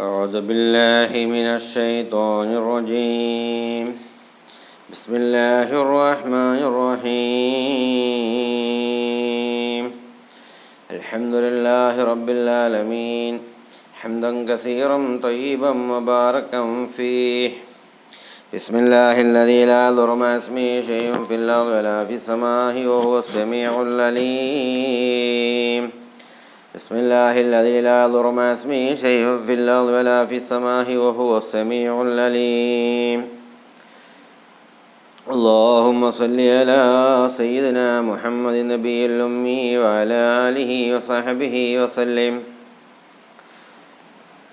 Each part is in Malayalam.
أعوذ بالله من الشيطان الرجيم. بسم الله الرحمن الرحيم. الحمد لله رب العالمين. حمدا كثيرا طيبا مباركا فيه. بسم الله الذي لا يضر مع اسمه شيء في الأرض ولا في السماء وهو السميع العليم. بسم الله الذي لا يضر مع اسمه شيء في الأرض ولا في السماء وهو السميع العليم. اللهم صل على سيدنا محمد النبي الأمي وعلى آله وصحبه وسلم.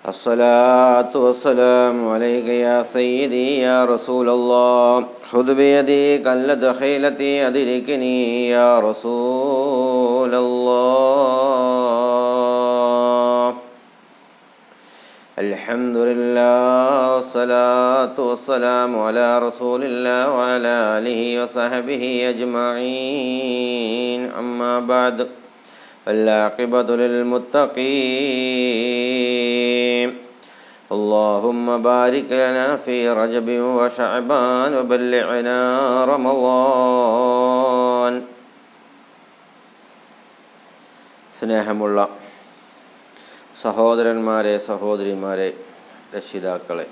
الصلاة والسلام عليك يا سيدي يا رسول الله. خذ بيدي قلد خيلتي أدركني يا رسول الله. الحمد لله والصلاة والسلام على رسول الله وعلى آله وصحبه أجمعين. أما بعد والعاقبة للمتقين اللهم بارك لنا في رجب وشعبان وبلغنا رمضان സ്നേഹമുള്ള സഹോദരന്മാരെ സഹോദരിമാരെ രക്ഷിതാക്കളെ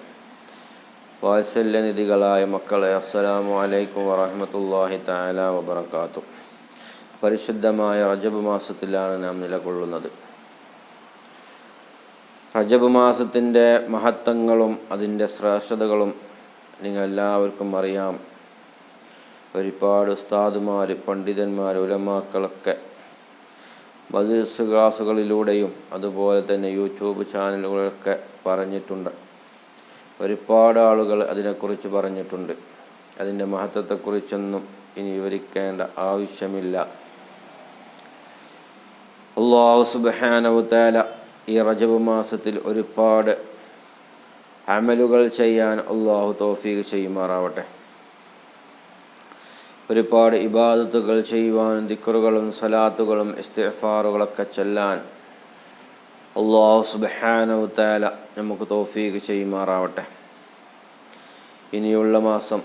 വാത്സല്യനിധികളായ മക്കളെ അസ്സലാമു അലൈക്കും വറഹമത്തല്ലാഹി തആല വബറകാത്തു പരിശുദ്ധമായ റജബ് മാസത്തിലാണ് നാം നിലകൊള്ളുന്നത്. റജബ് മാസത്തിന്റെ മഹത്വങ്ങളും അതിന്റെ ശ്രേഷ്ഠതകളും നിങ്ങൾ എല്ലാവർക്കും അറിയാം. ഒരുപാട് ഉസ്താദുമാർ പണ്ഡിതന്മാർ ഉലമാക്കളൊക്കെ മദ്രസ് ക്ലാസ്സുകളിലൂടെയും അതുപോലെ തന്നെ യൂട്യൂബ് ചാനലുകളൊക്കെ പറഞ്ഞിട്ടുണ്ട്. ഒരുപാട് ആളുകൾ അതിനെക്കുറിച്ച് പറഞ്ഞിട്ടുണ്ട്. അതിന്റെ മഹത്വത്തെക്കുറിച്ചൊന്നും ഇനി വിവരിക്കേണ്ട ആവശ്യമില്ല. അള്ളാഹു സുബാനവുത്താല ഈ റജബ് മാസത്തിൽ ഒരുപാട് അമലുകൾ ചെയ്യാൻ അള്ളാഹു തോഫീക്ക് ചെയ്യുമാറാവട്ടെ. ഒരുപാട് ഇബാദത്തുകൾ ചെയ്യുവാനും ദിക്കറുകളും സലാത്തുകളും ഇസ്തിഫാറുകളൊക്കെ ചെല്ലാൻ അള്ളാഹു സുബാനവുത്താല നമുക്ക് തോഫീക്ക് ചെയ്യുമാറാവട്ടെ. ഇനിയുള്ള മാസം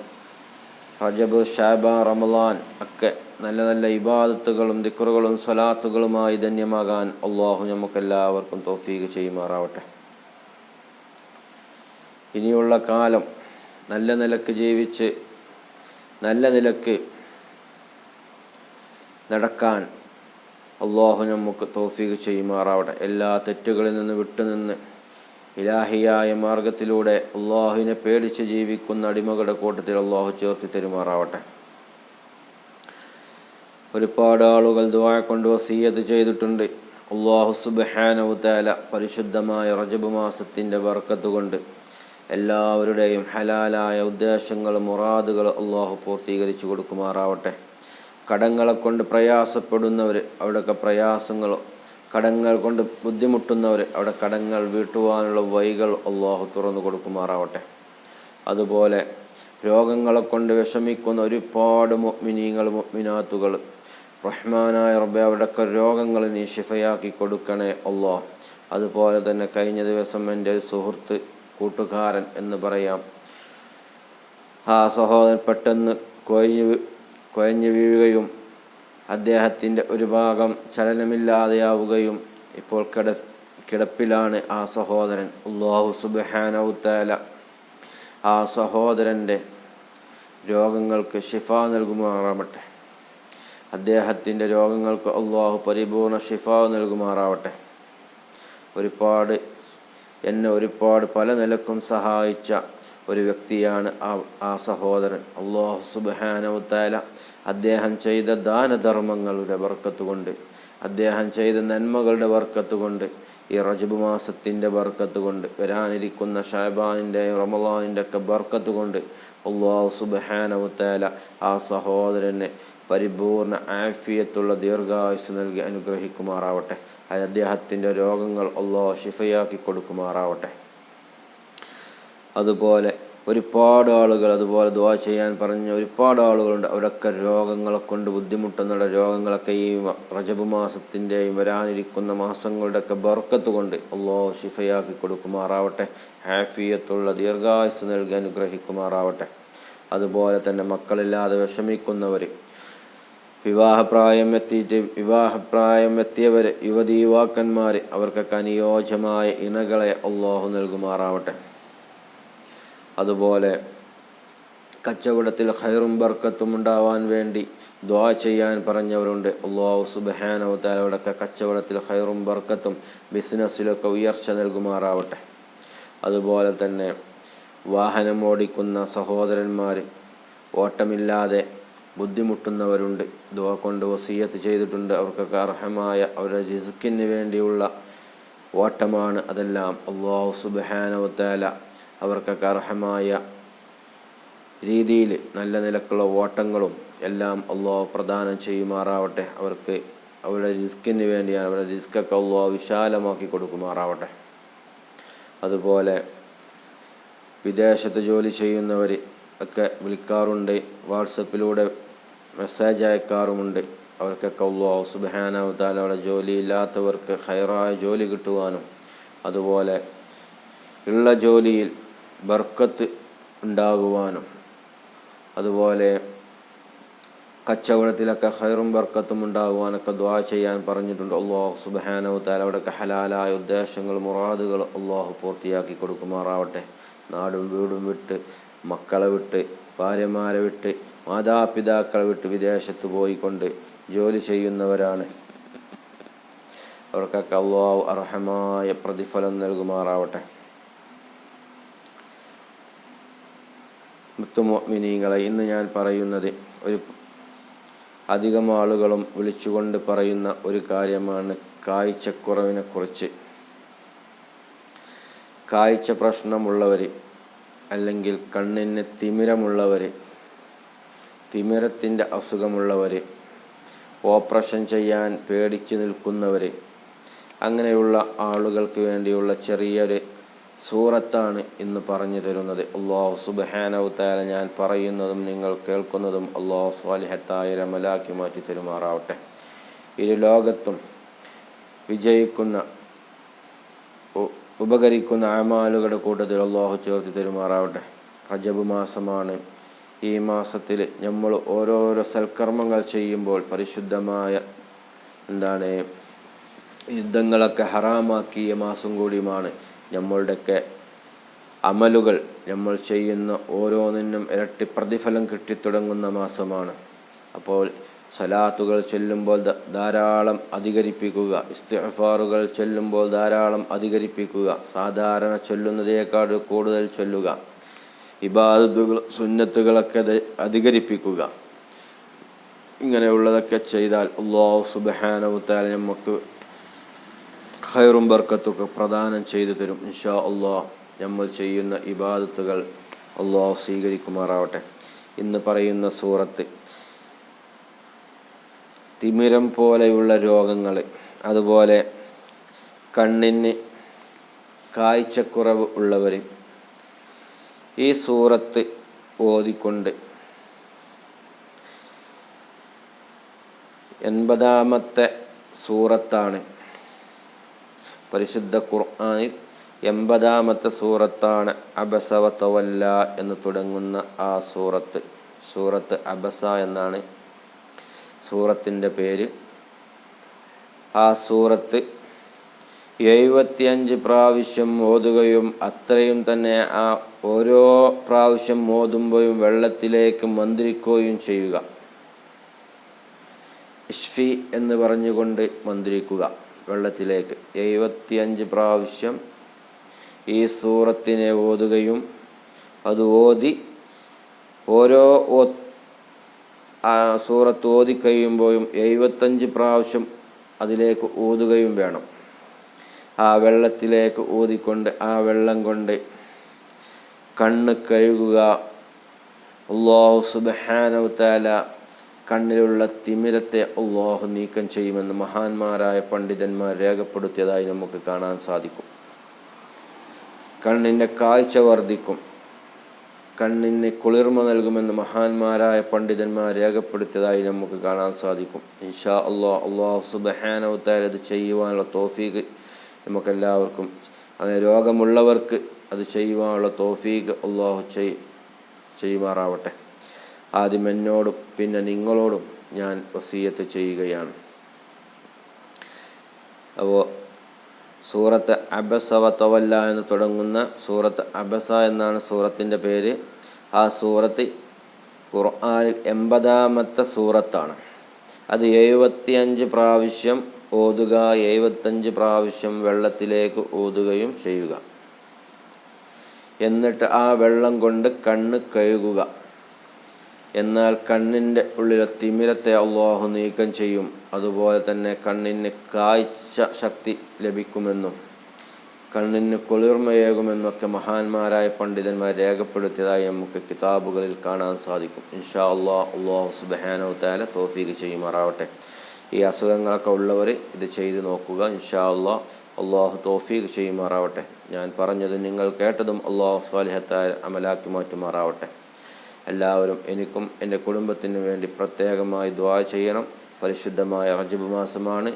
റജബ് ഷാബ റമലാൻ ഒക്കെ നല്ല നല്ല ഇബാദത്തുകളും ദിക്കറുകളും സ്വലാത്തുകളുമായി ധന്യമാകാൻ അള്ളാഹു നമുക്കെല്ലാവർക്കും തോഫീക്ക് ചെയ്യുമാറാവട്ടെ. ഇനിയുള്ള കാലം നല്ല നിലയ്ക്ക് ജീവിച്ച് നല്ല നിലയ്ക്ക് നടക്കാൻ അള്ളാഹു നമുക്ക് തോഫീക്ക് ചെയ്യുമാറാവട്ടെ. എല്ലാ തെറ്റുകളിൽ നിന്ന് വിട്ടുനിന്ന് ഇലാഹിയായ മാർഗത്തിലൂടെ അള്ളാഹുവിനെ പേടിച്ച് ജീവിക്കുന്ന അടിമകളുടെ കൂട്ടത്തിൽ അള്ളാഹു ചേർത്തി തരുമാറാവട്ടെ. ഒരുപാട് ആളുകൾ ദുവാ കൊണ്ട് വസീയത്ത് ചെയ്തിട്ടുണ്ട്. അള്ളാഹു സുബഹാനവുത്താല പരിശുദ്ധമായ റജബ് മാസത്തിന്റെ വർക്കത്ത് കൊണ്ട് എല്ലാവരുടെയും ഹലാലായ ഉദ്ദേശങ്ങളും മുറാദുകളും അള്ളാഹു പൂർത്തീകരിച്ചു കൊടുക്കുമാറാവട്ടെ. കടങ്ങളെ കൊണ്ട് പ്രയാസപ്പെടുന്നവർ അവിടെയൊക്കെ പ്രയാസങ്ങൾ കടങ്ങൾ കൊണ്ട് ബുദ്ധിമുട്ടുന്നവർ അവിടെ കടങ്ങൾ വീട്ടുവാനുള്ള വഴികൾ അള്ളാഹു തുറന്നു കൊടുക്കുമാറാവട്ടെ. അതുപോലെ രോഗങ്ങളെ കൊണ്ട് വിഷമിക്കുന്ന ഒരുപാട് മിനീങ്ങൾ മുഅ്മിനാത്തുകൾ റഹ്മാനായ റബ്ബെ അവിടെയൊക്കെ രോഗങ്ങൾ നീ ശിഫയാക്കി കൊടുക്കണേ ഒള്ളോ അതുപോലെ തന്നെ കഴിഞ്ഞ ദിവസം എന്റെ ഒരു സുഹൃത്ത് കൂട്ടുകാരൻ എന്ന് പറയാം. ആ സഹോദരൻ പെട്ടെന്ന് കൊയഞ്ഞു കൊയഞ്ഞു വീഴുകയും അദ്ദേഹത്തിന്റെ ഒരു ഭാഗം ചലനമില്ലാതെയാവുകയും ഇപ്പോൾ കിട കിടപ്പിലാണ് ആ സഹോദരൻ. അള്ളാഹു സുബാനൗത്താല ആ സഹോദരന്റെ രോഗങ്ങൾക്ക് ഷിഫ നൽകുമാറാവട്ടെ. അദ്ദേഹത്തിന്റെ രോഗങ്ങൾക്ക് അള്ളാഹു പരിപൂർണ ഷിഫ നൽകുമാറാവട്ടെ. ഒരുപാട് എന്നെ ഒരുപാട് പല നിലക്കും സഹായിച്ച ഒരു വ്യക്തിയാണ് ആ ആ സഹോദരൻ. അള്ളാഹു സുബാനവുത്താല അദ്ദേഹം ചെയ്ത ദാനധർമ്മങ്ങളുടെ വർക്കത്ത് കൊണ്ട് അദ്ദേഹം ചെയ്ത നന്മകളുടെ വർക്കത്ത് കൊണ്ട് ഈ റജബ് മാസത്തിന്റെ ബർക്കത്തുകൊണ്ട് വരാനിരിക്കുന്ന ഷാബാനിന്റെയും റമലാനിന്റെ ഒക്കെ ബർക്കത്ത് കൊണ്ട് അള്ളാഹു സുബഹാനവുത്താല ആ സഹോദരനെ പരിപൂർണ ആഫിയത്തുള്ള ദീർഘായുസ് നൽകി അനുഗ്രഹിക്കുമാറാവട്ടെ. അത് അദ്ദേഹത്തിന്റെ രോഗങ്ങൾ അള്ളാഹു ഷിഫയാക്കി കൊടുക്കുമാറാവട്ടെ. അതുപോലെ ഒരുപാട് ആളുകൾ അതുപോലെ ദുവാ ചെയ്യാൻ പറഞ്ഞ ഒരുപാട് ആളുകളുണ്ട്. അവരൊക്കെ രോഗങ്ങളെ കൊണ്ട് ബുദ്ധിമുട്ടുന്നുള്ള രോഗങ്ങളൊക്കെ ഈ റജബ് മാസത്തിന്റെയും വരാനിരിക്കുന്ന മാസങ്ങളുടെയൊക്കെ ബർക്കത്ത് കൊണ്ട് അള്ളാഹു ഷിഫയാക്കി കൊടുക്കുമാറാവട്ടെ. ഹാഫിയത്തുള്ള ദീർഘായുസ് നൽകി അനുഗ്രഹിക്കുമാറാവട്ടെ. അതുപോലെ തന്നെ മക്കളില്ലാതെ വിഷമിക്കുന്നവർ വിവാഹപ്രായം എത്തിയിട്ട് വിവാഹപ്രായം എത്തിയവർ യുവതി യുവാക്കന്മാർ അവർക്കൊക്കെ അനുയോജ്യമായ ഇണകളെ അള്ളാഹു നൽകുമാറാവട്ടെ. അതുപോലെ കച്ചവടത്തിൽ ഹൈറും ബർക്കത്തും ഉണ്ടാവാൻ വേണ്ടി ദ്വാ ചെയ്യാൻ പറഞ്ഞവരുണ്ട്. അള്ളാഹു സുബഹാനവത്താലവിടൊക്കെ കച്ചവടത്തിൽ ഹൈറും ബർക്കത്തും ബിസിനസ്സിലൊക്കെ ഉയർച്ച നൽകുമാറാവട്ടെ. അതുപോലെ തന്നെ വാഹനം ഓടിക്കുന്ന സഹോദരന്മാർ ഓട്ടമില്ലാതെ ബുദ്ധിമുട്ടുന്നവരുണ്ട്. ദുവ കൊണ്ട് വസീയത്ത് ചെയ്തിട്ടുണ്ട്. അവർക്കൊക്കെ അർഹമായ അവരുടെ റിസ്ക്കിന് വേണ്ടിയുള്ള ഓട്ടമാണ് അതെല്ലാം. അള്ളാഹു സുബഹാനവത്താല അവർക്കൊക്കെ അർഹമായ രീതിയിൽ നല്ല നിലക്കുള്ള ഓട്ടങ്ങളും എല്ലാം അള്ളാഹു പ്രദാനം ചെയ്യുമാറാവട്ടെ. അവർക്ക് അവരുടെ റിസ്ക്കിന് വേണ്ടിയാണ്. അവരുടെ റിസ്ക്കൊക്കെ അള്ളാഹു വിശാലമാക്കി കൊടുക്കുമാറാവട്ടെ. അതുപോലെ വിദേശത്ത് ജോലി ചെയ്യുന്നവർ ഒക്കെ വിളിക്കാറുണ്ട്. വാട്സപ്പിലൂടെ മെസ്സേജ് അയക്കാറുമുണ്ട്. അവർക്കൊക്കെ അള്ളാഹു ജോലി ഇല്ലാത്തവർക്ക് ഹൈറായ ജോലി കിട്ടുവാനും അതുപോലെ ഉള്ള ജോലിയിൽ ബർക്കത്ത് ഉണ്ടാകുവാനും അതുപോലെ കച്ചവടത്തിലൊക്കെ ഹൈറും ബർക്കത്തും ഉണ്ടാകുവാനൊക്കെ ദ്വാ ചെയ്യാൻ പറഞ്ഞിട്ടുണ്ട്. അള്ളാഹു സുബാനവ് താല അവിടെയൊക്കെ ഹലാലായ ഉദ്ദേശങ്ങൾ മുറാദുകൾ അള്ളാഹു പൂർത്തിയാക്കി കൊടുക്കുമാറാവട്ടെ. നാടും വീടും വിട്ട് മക്കളെ വിട്ട് ഭാര്യമാരെ വിട്ട് മാതാപിതാക്കളെ വിട്ട് വിദേശത്ത് പോയിക്കൊണ്ട് ജോലി ചെയ്യുന്നവരാണ്. അവർക്കൊക്കെ അള്ളാഹു അർഹമായ പ്രതിഫലം നൽകുമാറാവട്ടെ. മുത്തുമോമിനീങ്ങളെ ഇന്ന് ഞാൻ പറയുന്നത് ഒരു അധികം ആളുകളും വിളിച്ചുകൊണ്ട് പറയുന്ന ഒരു കാര്യമാണ് കാഴ്ചക്കുറവിനെ കുറിച്ച് കാഴ്ച പ്രശ്നമുള്ളവർ അല്ലെങ്കിൽ കണ്ണിന് തിമിരമുള്ളവർ തിമിരത്തിന്റെ അസുഖമുള്ളവർ ഓപ്പറേഷൻ ചെയ്യാൻ പേടിച്ചു നിൽക്കുന്നവർ അങ്ങനെയുള്ള ആളുകൾക്ക് വേണ്ടിയുള്ള ചെറിയൊരു സൂറത്താണ് ഇന്ന് പറഞ്ഞു തരുന്നത്. അള്ളാഹു സുബഹാനവുത്താല ഞാൻ പറയുന്നതും നിങ്ങൾ കേൾക്കുന്നതും അള്ളാഹു സ്വാലിഹത്തായ രമലാക്കി മാറ്റി തരുമാറാവട്ടെ. ഇരു ലോകത്തും വിജയിക്കുന്ന ഉപകരിക്കുന്ന അമാലുകളുടെ കൂട്ടത്തിൽ അള്ളാഹു ചേർത്ത് തരുമാറാവട്ടെ. റജബ് മാസമാണ്. ഈ മാസത്തിൽ നമ്മൾ ഓരോരോ സൽക്കർമ്മങ്ങൾ ചെയ്യുമ്പോൾ പരിശുദ്ധമായ എന്താണ് യുദ്ധങ്ങളൊക്കെ ഹറാമാക്കിയ മാസം കൂടിയുമാണ്. നമ്മളുടെയൊക്കെ അമലുകൾ നമ്മൾ ചെയ്യുന്ന ഓരോന്നിനും ഇരട്ടി പ്രതിഫലം കിട്ടിത്തുടങ്ങുന്ന മാസമാണ്. അപ്പോൾ സലാത്തുകൾ ചൊല്ലുമ്പോൾ ധാരാളം അധികരിപ്പിക്കുക. ഇസ്തിഫാറുകൾ ചൊല്ലുമ്പോൾ ധാരാളം അധികരിപ്പിക്കുക. സാധാരണ ചൊല്ലുന്നതിനേക്കാൾ കൂടുതൽ ചൊല്ലുക. ഇബാദത്തുകൾ സുന്നത്തുകളൊക്കെ അധികരിപ്പിക്കുക. ഇങ്ങനെയുള്ളതൊക്കെ ചെയ്താൽ അള്ളാഹു സുബഹാനവുത്താല നമുക്ക് ഖൈറും ബർക്കത്തൊക്കെ പ്രദാനം ചെയ്തു തരും. ഇൻഷാ അള്ളാഹ് നമ്മൾ ചെയ്യുന്ന ഇബാദത്തുകൾ അള്ളാഹു സ്വീകരിക്കുമാറാവട്ടെ. ഇന്ന് പറയുന്ന സൂറത്ത് തിമിരം പോലെയുള്ള രോഗങ്ങൾ അതുപോലെ കണ്ണിന് കാഴ്ചക്കുറവ് ഉള്ളവർ ഈ സൂറത്ത് ഓതിക്കൊണ്ട് എൺപതാമത്തെ സൂറത്താണ്. പരിശുദ്ധ ഖുർആനിൽ എൺപതാമത്തെ സൂറത്താണ് അബസവത്തവല്ല എന്ന് തുടങ്ങുന്ന ആ സൂറത്ത്. സൂറത്ത് അബസ എന്നാണ് സൂറത്തിന്റെ പേര്. ആ സൂറത്ത് എഴുപത്തിയഞ്ച് പ്രാവശ്യം ഓതുകയും അത്രയും തന്നെ ആ ഓരോ പ്രാവശ്യം ഓതുമ്പോഴും വെള്ളത്തിലേക്ക് മന്ത്രിക്കുകയും ചെയ്യുക. ഇഷ്ഫി എന്ന് പറഞ്ഞുകൊണ്ട് മന്ത്രിക്കുക വെള്ളത്തിലേക്ക്. എഴുപത്തിയഞ്ച് പ്രാവശ്യം ഈ സൂറത്തിനെ ഓതുകയും അത് ഓതി ഓരോ ആ സൂറത്ത് ഓതി കഴിയുമ്പോഴും എഴുപത്തഞ്ച് പ്രാവശ്യം അതിലേക്ക് ഊതുകയും വേണം. ആ വെള്ളത്തിലേക്ക് ഊതിക്കൊണ്ട് ആ വെള്ളം കൊണ്ട് കണ്ണ് കഴുകുക. അള്ളാഹു സുബഹാനവത്താല കണ്ണിലുള്ള തിമിരത്തെ അള്ളാഹു നീക്കം ചെയ്യുമെന്ന് മഹാന്മാരായ പണ്ഡിതന്മാർ രേഖപ്പെടുത്തിയതായി നമുക്ക് കാണാൻ സാധിക്കും. കണ്ണിന്റെ കാഴ്ച വർദ്ധിക്കും. കണ്ണിന് കുളിർമ നൽകുമെന്ന് മഹാന്മാരായ പണ്ഡിതന്മാർ രേഖപ്പെടുത്തിയതായി നമുക്ക് കാണാൻ സാധിക്കും. ഇൻഷാ അള്ളാഹ് അള്ളാഹു സുബഹാനവത്താൽ അത് ചെയ്യുവാനുള്ള തോഫീക്ക് നമുക്കെല്ലാവർക്കും അങ്ങനെ രോഗമുള്ളവർക്ക് അത് ചെയ്യുവാനുള്ള തോഫീക്ക് അള്ളാഹു ചെയ് ചെയ്യുമാറാവട്ടെ. ആദ്യം എന്നോടും പിന്നെ നിങ്ങളോടും ഞാൻ വസീയത്ത് ചെയ്യുകയാണ്. അപ്പോൾ സൂറത്ത് അബസ തവല്ല എന്ന് തുടങ്ങുന്ന സൂറത്ത് അബസ എന്നാണ് സൂറത്തിന്റെ പേര്. ആ സൂറത്ത് ഖുർആാനിൽ എൺപതാമത്തെ സൂറത്താണ്. അത് എഴുപത്തിയഞ്ച് പ്രാവശ്യം ഓതുക എഴുപത്തഞ്ച് പ്രാവശ്യം വെള്ളത്തിലേക്ക് ഓതുകയും ചെയ്യുക. എന്നിട്ട് ആ വെള്ളം കൊണ്ട് കണ്ണ് കഴുകുക. എന്നാൽ കണ്ണിന്റെ ഉള്ളിലെ തിമിരത്തെ അള്ളാഹു നീക്കം ചെയ്യും. അതുപോലെ തന്നെ കണ്ണിന് കാഴ്ച ശക്തി ലഭിക്കുമെന്നും കണ്ണിന് കുളിർമയേകുമെന്നൊക്കെ മഹാന്മാരായ പണ്ഡിതന്മാർ രേഖപ്പെടുത്തിയതായി നമുക്ക് കിതാബുകളിൽ കാണാൻ സാധിക്കും. ഇൻഷാ അള്ളാഹ് അള്ളാഹു സുബഹാനോ താല തോഫീക്ക് ചെയ്യുമാറാവട്ടെ. ഈ അസുഖങ്ങളൊക്കെ ഉള്ളവർ ഇത് ചെയ്തു നോക്കുക. ഇൻഷാ അള്ളാഹ് അള്ളാഹു തോഫീക്ക് ചെയ്യുമാറാവട്ടെ. ഞാൻ പറഞ്ഞത് നിങ്ങൾ കേട്ടതും അള്ളാഹു സ്വാലിഹത്തായ അമലാക്കി മാറ്റുമാറാവട്ടെ. എല്ലാവരും എനിക്കും എന്റെ കുടുംബത്തിനു വേണ്ടി പ്രത്യേകമായി ദ്വാ ചെയ്യണം. പരിശുദ്ധമായ റജബ് മാസമാണ്.